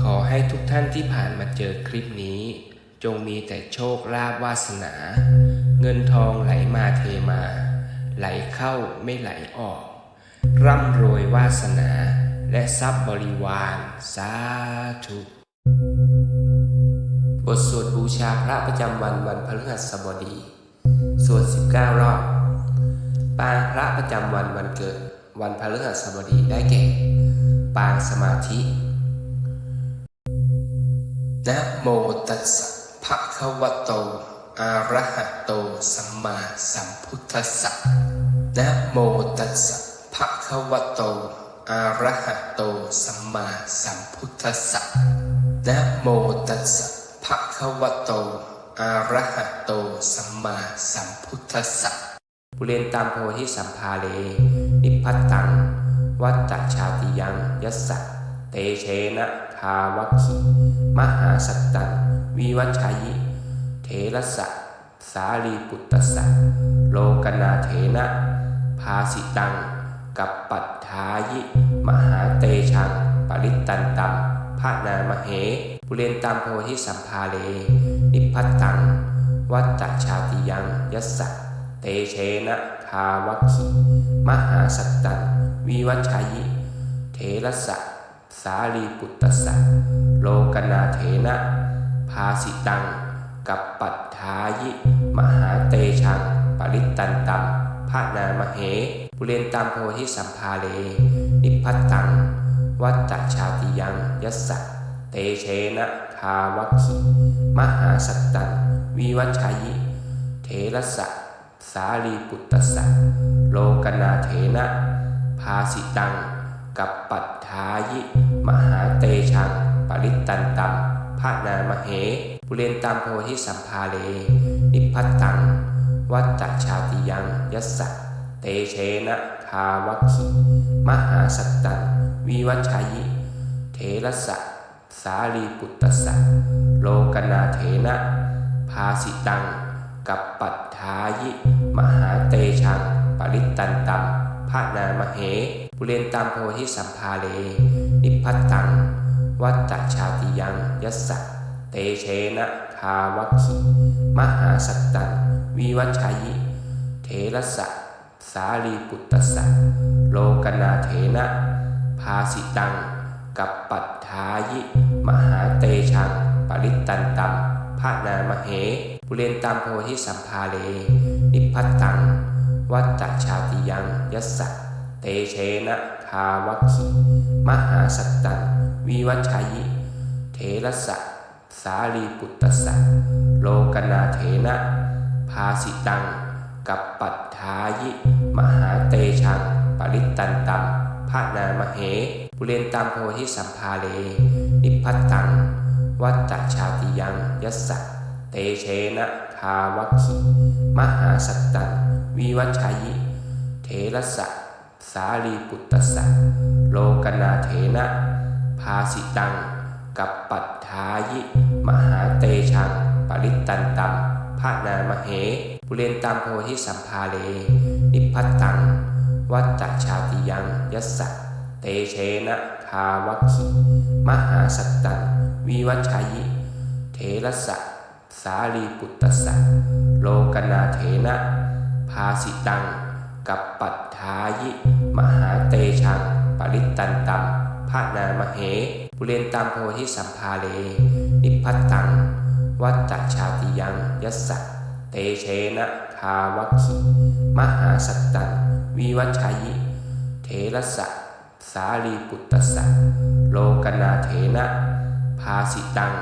ขอให้ทุกท่านที่ผ่านมาเจอคลิปนี้ จงมีแต่โชคลาภวาสนา เงินทองไหลมาเทมา ไหลเข้าไม่ไหลออก ร่ำรวยวาสนา และทรัพย์บริวารสาธุบทสวดบูชาพระประจำวันวันพฤหัสบดี สวด 19 รอบ ปางพระประจำวันวันเกิด วันพฤหัสบดีได้แก่ ปางสมาธิ นะโมตัสสะภะคะวะโตอะระหะโตสัมมาสัมพุทธัสสะนะโมตัสสะภะคะวะโตอะระหะโตสัมมาสัมพุทธัสสะนะโมตัสสะภะคะวะโตอะระหะโตสัมมาสัมพุทธัสสะปุเรนตามโพธิสัมภาเล นิพพัตตัง วัตตชาติยังยัสสะ เตเชนะทาวคคีมหาสัตตังวิวัชัยิ เทระสะสาลีปุตตสะโลกนาเถนะ ภาสิตัง กับปัตถายิ มหาเตชัง ปริตตันตัมพระนามเหปุเรนตามโพธิสัมภาเล นิพพัตตัง วัตชาติยังยัสสะเตเชนะทาวคคีมหาสัตตังวิวัชชัยิ เทระสะ สาลีปุตตสสะโลกนาเถนะ ภาสิตัง กับปัตถายิ มหาเตชัง ปริตันตัมพระนามเหปุเรนตามโพธิสัมภาเล นิพพัตตัง วัตชาติยังยัสสะเตเชนะทาวัคคีมหาสัตตัง วิวัชชัยิ เทรสะสาลีปุตตสะโลกนาเถนะ ภาสิตัง กับปัตถายิ มหาเตชัง ปริตันตัมพระนามเหปุเรนตามโพธิสัมภาเล นิพพัตตัง วัตตชาติยังยัสสะเตเชนะทาวคคีมหาสัตตังวิวัชชัยิ เทระสะสาลีปุตตสสะโลกนาเถนะ ภาสิตัง กับปัตถายิ มหาเตชัง ปริตตันตัมพระนามเห ปุเรนตามโพธิสัมภาเล นิพพัตตัง วัตตชาติยังยัสสะเตเชนะทาวคคีมหาสัตตัง วิวัชยิ เทรสะสาลีปุตตสสะโลกนาเถนะ ภาสิตัง กับปัตถายิ มหาเตชัง ปริตตันตัมพระนามเหปุเรนตามโพธิสัมภาเล นิพพัตตัง วัตตชาติยังยัสสะ เตเชนะทาวคคีมหาสัตตังวิวัชัยิ เทระสะสาลีปุตตสสะโลกนาเถนะ ภาสิตัง กับปัตถายิ มหาเตชัง ปริตตันตัมพระนามเหปุเรนตามโพธิสัมภาเล นิพัตตัง วัตชาติยังยัสสะเตเชนะทาวคคีมหาสัตตังวิวัชัยิ เทระสะ สาลีปุตตสสะโลกนาเถนะ ภาสิตัง กับปัตถายิ มหาเตชัง ปริตันตัมพระนามเหปุเรนตามโพธิสัมภาเล นิพพัตตัง วัตชาติยังยัสสะเตเชนะทาวคคีมหาสัตตัง วิวัชชัยิ เทระสะสาลีปุตตสะโลกนาเถนะ ภาสิตัง กับปัตถายิ มหาเตชัง ปริตันตัมพระนามเหปุเรนตามโพธิสัมภาเล นิพพัตตัง วัตชาติยังยัสสะเตเชนะทาวคคีมหาสัตตัง วิวัชยิ เทระสะสาลีปุตตสะโลกนาเถนะ ภาสิตัง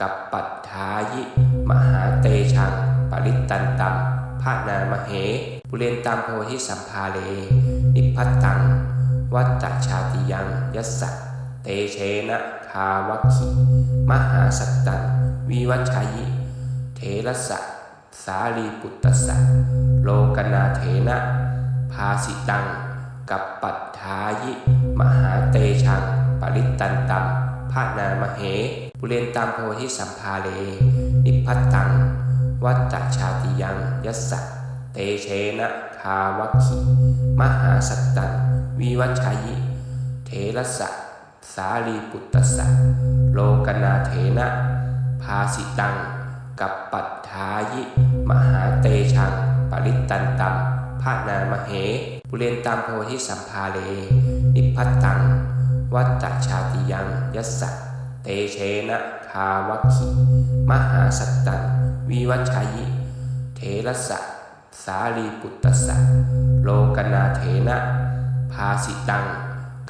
กับปัตถายิ มหาเตชัง ปริตตันตัม พระนามเหปุเรนตามโพธิสัมภาเล นิพพัตตัง วัตชาติยังยัสสะเตเชนะทาวคคีมหาสัตตัง วิวัชชัยิ เทระสะสาลีปุตตสะโลกนาเถนะ ภาสิตัง กับปัตถายิ มหาเตชัง ปริตตันตัมพระนามเหปุเรนตามโพธิสัมภาเล นิพพัตตัง วัตตชาติยังยัสสะเตเชนะทาวัคคีมหาสัตตังวิวัชยิ เทระสะสาลีปุตตสะโลกนาเถนะ ภาสิตัง กับปัฏฐายิ มหาเตชัง ปริตตันตัมภาณามเหปุเรนตัมโพธิสัมภาเล นิพพัตตัง วัตตชาติยังยัสสะเตเชนะคาวัคขีมหาสัตตัง วิวัชชัยิ เทระสะสาลีปุตตสสะโลกนาเถนะ ภาสิตัง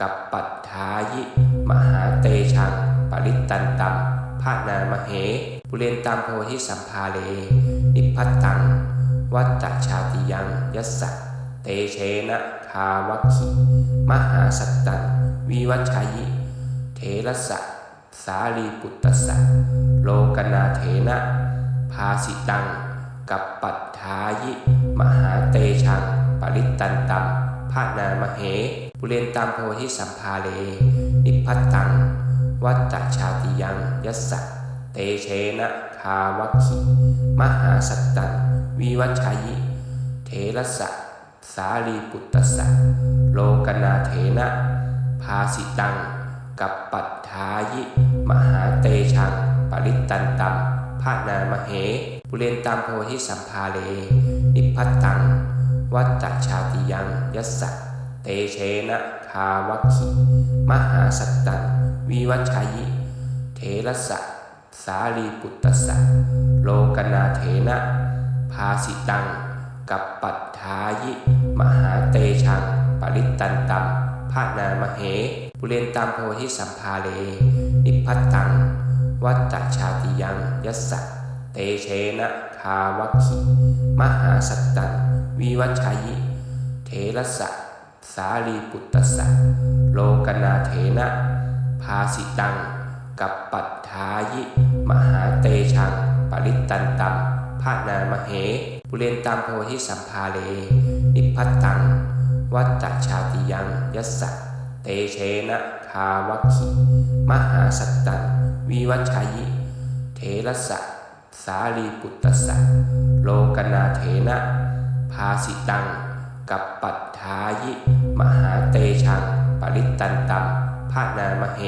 กับปัฏฐายิ มหาเตชัง ปริตตันตัมภาณามเหปุเรนตัมโพธิสัมภาเล นิพพัตตัง วัตชาติยังยัสสะเตเชนะคาวัคขีมหาสัตตัง วิวัชชัยิ เทระสะสาลีปุตตสะโลกนาเถนะ ภาสิตัง กับปัฏฐายิ มหาเตชัง ปริตันตัมภาณามเหปุเรนตัมโพธิสัมภาเล นิพพัตตัง วัตชาติยังยัสสะเตเชนะคาวคขีมหาสัตตัง วิวัชชัยิ เทระสะสาลีปุตตสสะโลกนาเถนะ ภาสิตัง กับปัฏฐายิ มหาเตชัง ปริตันตัม ภาณามเหปุเรนตัมโพธิสัมภาเล นิพพัตตัง วัตตชาติยังยัสสะเตเชนะคาวัคขีมหาสัตตังวิวัชชัยิ เทระสะสาลีปุตตสะโลกนาเถนะ ภาสิตัง กับปัฏฐายิ มหาเตชัง ปริตันตัมภาณามเหปุเรนตัมโพธิสัมภาเล นิพพัตตัง วัตตชาติยังยัสสะเตเชนะคาวัคขีมหาสัตตังวิวัชยิ เทรสะสาลีปุตตสสะโลกนาเถนะ ภาสิตัง กับปัฏฐายิ มหาเตชัง ปริตตันตัมภาณามเหปุเรนตัมโพธิสัมภาเล นิพพัตตัง วัตตชาติยัง ยัสสะเตเชนะ คาวคขีมหาสัตตังวิวัชยิ เทระสะสาลีปุตตสสะโลกนาเถนะ ภาสิตัง กับปัฏฐายิ มหาเตชัง ปริตตันตัมภาณามเห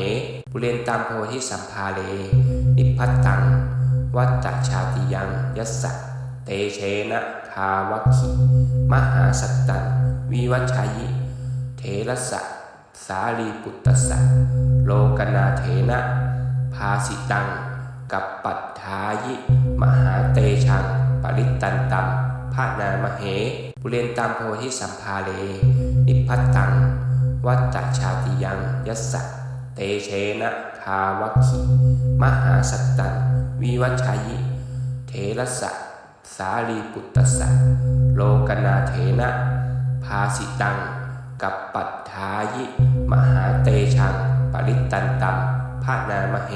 ปุเรนตัมโพธิสัมภาเล นิพพัตตัง วัตตชาติยังยัสสะเตเชนะคาวคขีมหาสัตตังวิวัชยิ เทระสะ สาลีปุตตสสะโลกนาเถนะ ภาสิตัง กับปัฏฐายิ มหาเตชัง ปริตันตัมภาณามเหปุเรนตัมโพธิสัมภาเล นิพพัตตัง วัตตชาติยังยัสสะเตเชนะคาวัคขีมหาสัตตัง วิวัชยิ เทระสะสาลีปุตตสะโลกนาเถนะ ภาสิตัง กับปัตถายิ มหาเตชัง ปริตตันตัมภาณามเห